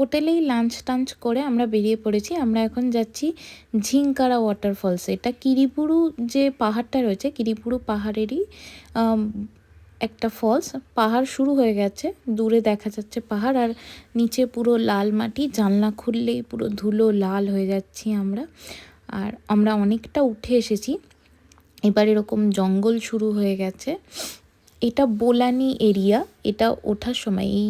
হোটেলেই লাঞ্চ টাঞ্চ করে আমরা বেরিয়ে পড়েছি। আমরা এখন যাচ্ছি ঝিঙ্কারা ওয়াটারফলসে এটা কিরিপুরু যে পাহাড়টা রয়েছে, কিরিপুরু পাহাড়েরই একটা ফলস পাহাড় শুরু হয়ে গেছে, দূরে দেখা যাচ্ছে পাহাড়। আর নিচে পুরো লাল মাটি, জানলা খুললেই পুরো ধুলো লাল হয়ে যাচ্ছি আমরা। আর আমরা অনেকটা উঠে এসেছি। এবার এরকম জঙ্গল শুরু হয়ে গেছে। এটা বোলানি এরিয়া, এটা ওঠার সময় এই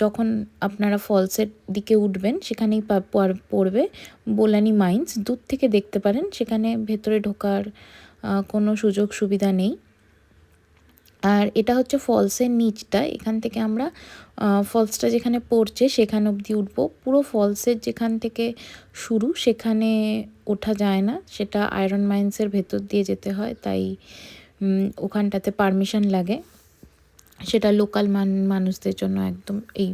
যখন আপনারা ফলসের দিকে উঠবেন, সেখানেই পড়বে বোলানি মাইন্স। দূর থেকে দেখতে পারেন, সেখানে ভেতরে ঢোকার কোনো সুযোগ সুবিধা নেই। আর এটা হচ্ছে ফলসের নিচটা, এখান থেকে আমরা ফলসটা যেখানে পড়ছে সেখান অবধি উঠবো। পুরো ফলসের যেখান থেকে শুরু, সেখানে ওঠা যায় না। সেটা আয়রন মাইন্সের ভেতর দিয়ে যেতে হয়, তাই ওখানটাতে পারমিশন লাগে। সেটা লোকাল মান, মানুষদের জন্য একদম এই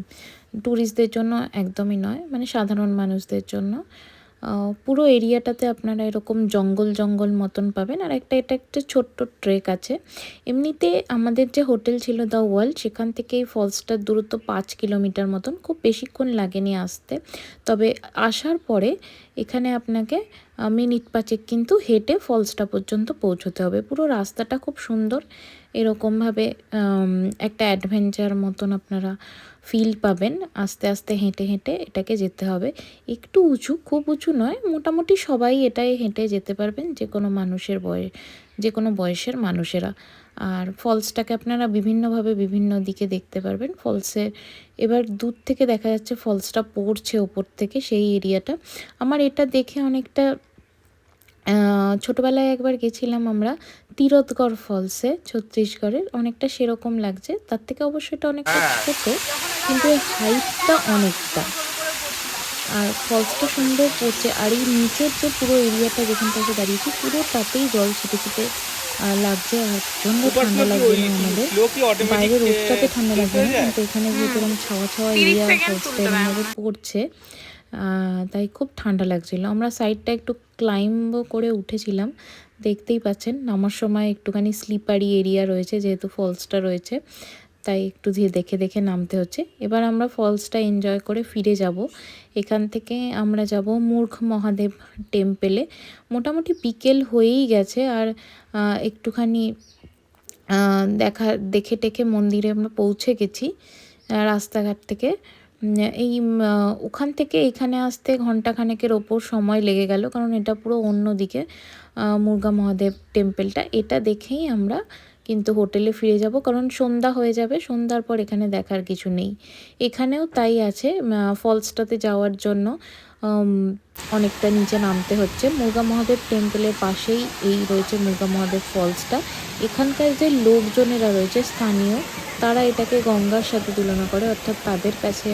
ট্যুরিস্টদের জন্য একদমই নয় মানে সাধারণ মানুষদের জন্য। পুরো এরিয়াটাতে আপনারা এরকম জঙ্গল জঙ্গল মতন পাবেন। আর একটা, এটা একটা ছোট্ট ট্রেক আছে। এমনিতে আমাদের যে হোটেল ছিল দ্য ওয়ার্ল্ড সেখান থেকে এই ফলসটার দূরত্ব পাঁচ কিলোমিটার মতন। খুব বেশিক্ষণ লাগেনি আসতে। তবে আসার পরে এখানে আপনাকে মিনিট পাঁচেক কিন্তু হেঁটে ফলসটা পর্যন্ত পৌঁছতে হবে। পুরো রাস্তাটা খুব সুন্দর। এরকমভাবে একটা অ্যাডভেঞ্চার মতন আপনারা ফিল পাবেন, আস্তে আস্তে হেঁটে হেঁটে এটাকে যেতে হবে। একটু উঁচু, খুব উঁচু নয়, মোটামুটি সবাই এটাই হেঁটে যেতে পারবেন যে কোনো মানুষের বয়স যে কোনো বয়সের মানুষেরা। আর ফলসটাকে আপনারা বিভিন্নভাবে বিভিন্ন দিকে দেখতে পারবেন। ফলসের এবার দূর থেকে দেখা যাচ্ছে ফলসটা পড়ছে ওপর থেকে সেই এরিয়াটা আমার এটা দেখে অনেকটা ছোটবেলায় একবার গেছিলাম আমরা তিরথগড় ফলসে ছত্তিশগড়ের। অনেকটা সেরকম লাগছে। তার থেকে অবশ্যই এটা অনেকটা ছোট কিন্তু এর হাইটটা অনেকটা। আর ফলসটা সুন্দর পড়ছে। আর এই নিচের যে পুরো এরিয়াটা যেখান থেকে দাঁড়িয়েছি পুরো তাতেই জল ছিটে ছিটে আহ, লাগছে। আর প্রচণ্ড ঠান্ডা লাগছে না আমাদের। বাইরের রোদটাতে ঠান্ডা লাগবে না কিন্তু এখানে যেহেতু এরকম ছাওয়া ছাওয়া এরিয়া ফলসটা এরকমভাবে পড়ছে। তাই খুব ঠান্ডা লাগছিল। আমরা সাইডটা একটু ক্লাইম্বও করে উঠেছিলাম। দেখতেই পাচ্ছেন, নামার সময় একটুখানি স্লিপারি এরিয়া রয়েছে, যেহেতু ফলসটা রয়েছে, তাই একটু ধীরে দেখে দেখে নামতে হচ্ছে। এবার আমরা ফলসটা এনজয় করে ফিরে যাব। এখান থেকে আমরা যাব মূর্খ মহাদেব টেম্পেলে মোটামুটি বিকেল হয়েই গেছে আর একটুখানি দেখা, দেখে টেখে মন্দিরে আমরা পৌঁছে গেছি, রাস্তাঘাট থেকে। এই ওখান থেকে এখানে আসতে ঘন্টাখানেকের ওপর সময় লেগে গেল। কারণ এটা পুরো অন্য দিকে মুরগা মহাদেব টেম্পেলটা। এটা দেখেই আমরা কিন্তু হোটেলে ফিরে যাব। কারণ সন্ধ্যা হয়ে যাবে, সন্ধ্যার পর এখানে দেখার কিছু নেই। এখানেও তাই আছে ফলসটাতে যাওয়ার জন্য অনেকটা নিচে নামতে হচ্ছে। মুরগা মহাদেব টেম্পলের পাশেই এই রয়েছে মুরগা মহাদেব ফলসটা। এখানকার যে লোকজনেরা রয়েছে, স্থানীয় তারা এটাকে গঙ্গার সাথে তুলনা করে, অর্থাৎ তাদের কাছে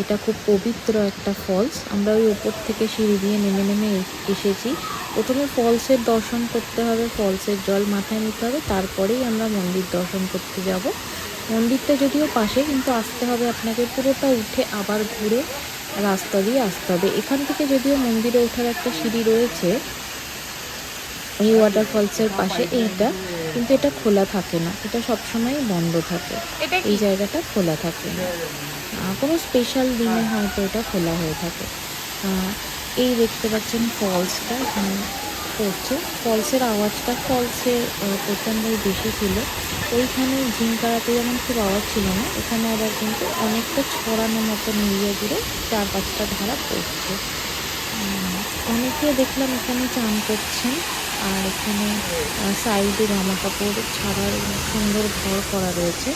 এটা খুব পবিত্র একটা ফলস আমরা ওই ওপর থেকে সিঁড়ি দিয়ে নেমে নেমে এসেছি। প্রথমে ফলসের দর্শন করতে হবে ফলসের জল মাথায় নিতে হবে, তারপরেই আমরা মন্দির দর্শন করতে যাব। মন্দিরটা যদিও পাশে, কিন্তু আসতে হবে আপনাকে পুরোটা উঠে আবার ঘুরে রাস্তা দিয়ে আসতে হবে। এখান থেকে যদিও মন্দিরে ওঠার একটা সিঁড়ি রয়েছে, এই ওয়াটারফলসের পাশে, এইটা কিন্তু এটা খোলা থাকে না। এটা সবসময় বন্ধ থাকে। এই জায়গাটা খোলা থাকে। না কোনো স্পেশাল দিনে হয়তো এটা খোলা হয়ে থাকে। এই দেখতে পাচ্ছেন ফলসটা এখানে পড়ছে। ফলসের আওয়াজটা ফলসের প্রচণ্ডই বেশি ছিল। ওইখানে ঝিঙ্কারাতে যেমন খুব আওয়াজ ছিল না এখানে আবার কিন্তু অনেকটা ছড়ানো মতো এরিয়া জুড়ে চার পাঁচটা ধারা পড়ছে। অনেকে দেখলাম এখানে চান করছেন। আর এখানে সাইডে জামা কাপড় ছাড়ার সুন্দর ঘর করা রয়েছে।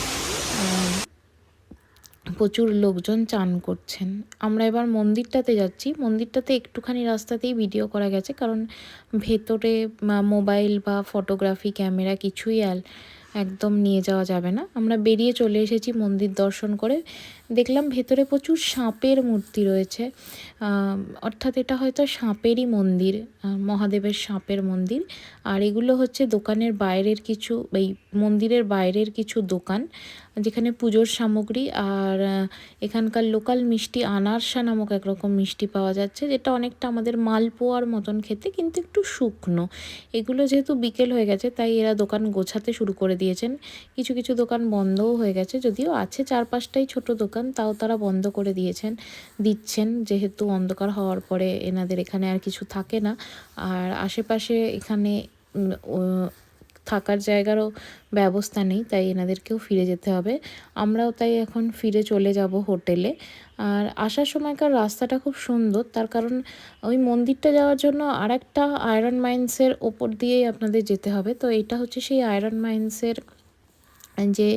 প্রচুর লোকজন চান করছেন। আমরা এবার মন্দিরটাতে যাচ্ছি। মন্দিরটাতে একটুখানি রাস্তাতেই ভিডিও করা গেছে, কারণ ভেতরে মোবাইল বা ফটোগ্রাফি ক্যামেরা কিছুই একদম নিয়ে যাওয়া যাবে না। আমরা বেরিয়ে চলে এসেছি মন্দির দর্শন করে। দেখলাম ভেতরে প্রচুর সাপের মূর্তি রয়েছে। অর্থাৎ এটা হয়তো সাপেরই মন্দির মহাদেবের সাপের মন্দির। আর এগুলো হচ্ছে দোকানের বাইরের কিছু, এই মন্দিরের বাইরের কিছু দোকান, যেখানে পুজোর সামগ্রী আর এখানকার লোকাল মিষ্টি আনারসা নামক একরকম মিষ্টি পাওয়া যাচ্ছে, যেটা অনেকটা আমাদের মালপোয়ার মতন খেতে, কিন্তু একটু শুকনো। এগুলো যেহেতু বিকেল হয়ে গেছে, তাই এরা দোকান গোছাতে শুরু করে দিয়েছেন। কিছু কিছু দোকান বন্ধও হয়ে গেছে, যদিও আছে চার পাঁচটাই ছোট দোকান। দোকান তাও তারা বন্ধ করে দিয়েছেন। দিচ্ছেন যেহেতু অন্ধকার হওয়ার পরে এনাদের এখানে আর কিছু থাকে না। আর আশেপাশে এখানে থাকার জায়গারও ব্যবস্থা নেই, তাই এনাদেরকেও ফিরে যেতে হবে। আমরাও তাই এখন ফিরে চলে যাব হোটেলে। আর আসার সময়কার রাস্তাটা খুব সুন্দর, তার কারণ ওই মন্দিরটা যাওয়ার জন্য আর একটা আয়রন মাইন্সের ওপর দিয়েই আপনাদের যেতে হবে। তো এটা হচ্ছে সেই আয়রন মাইন্সের যে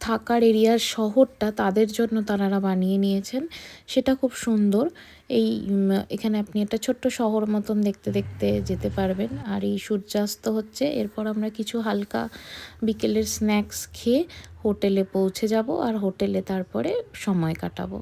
থাকার এরিয়ার শহরটা তাদের জন্য তারা বানিয়ে নিয়েছেন, সেটা খুব সুন্দর। এই এখানে আপনি একটা ছোট্ট শহর মতন দেখতে দেখতে যেতে পারবেন। আর এই সূর্যাস্ত হচ্ছে, এরপর আমরা কিছু হালকা বিকেলের স্ন্যাক্স খেয়ে হোটেলে পৌঁছে যাব আর হোটেলে তারপরে সময় কাটাবো।